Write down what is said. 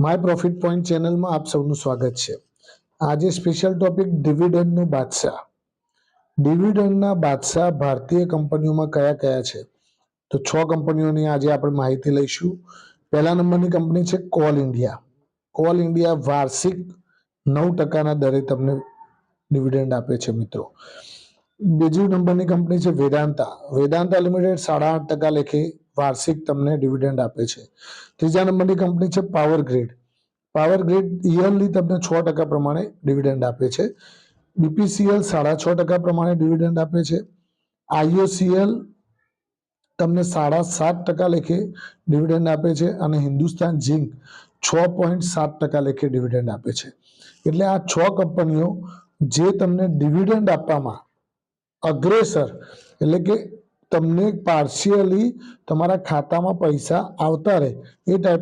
My profit point ચેનલમાં આપ સૌનું સ્વાગત છે. આજે સ્પેશિયલ ટોપિક ડિવિડન્ડનો બાદશાહ. ડિવિડન્ડના બાદશાહ ભારતીય કંપનીઓમાં કયા કયા છે? તો છ કંપનીઓની આજે આપણે માહિતી લઈશું. પહેલા નંબરની કંપની છે કોલ ઇન્ડિયા. કોલ ઇન્ડિયા વાર્ષિક નવ ટકાના દરે તમને ડિવિડન્ડ આપે છે મિત્રો. બીજી નંબરની કંપની છે વેદાંતા. વેદાંતા લિમિટેડ સાડા આઠ ટકા લેખે વાર્ષિક તમને ડિવિડન્ડ આપે છે. ત્રીજા નંબરની કંપની છે power grid power grid yearly તમને છ ટકા પ્રમાણે ડિવિડન્ડ આપે છે. બીપીસીએલ સાડા છ ટકા પ્રમાણે ડિવિડન્ડ આપે છે. આઈઓસીએલ તમને સાડા સાત ટકા લેખે ડિવિડન્ડ આપે છે અને હિન્દુસ્તાન ઝિંક છ પોઈન્ટ સાત ટકા લેખે ડિવિડન્ડ આપે છે. એટલે આ છ કંપનીઓ જે તમને ડિવિડન્ડ આપવામાં અગ્રેસર એટલે કે તમને પાર્શિયલી તમારા ખાતામાં પૈસા આવતા રહે. એ ટાઈપ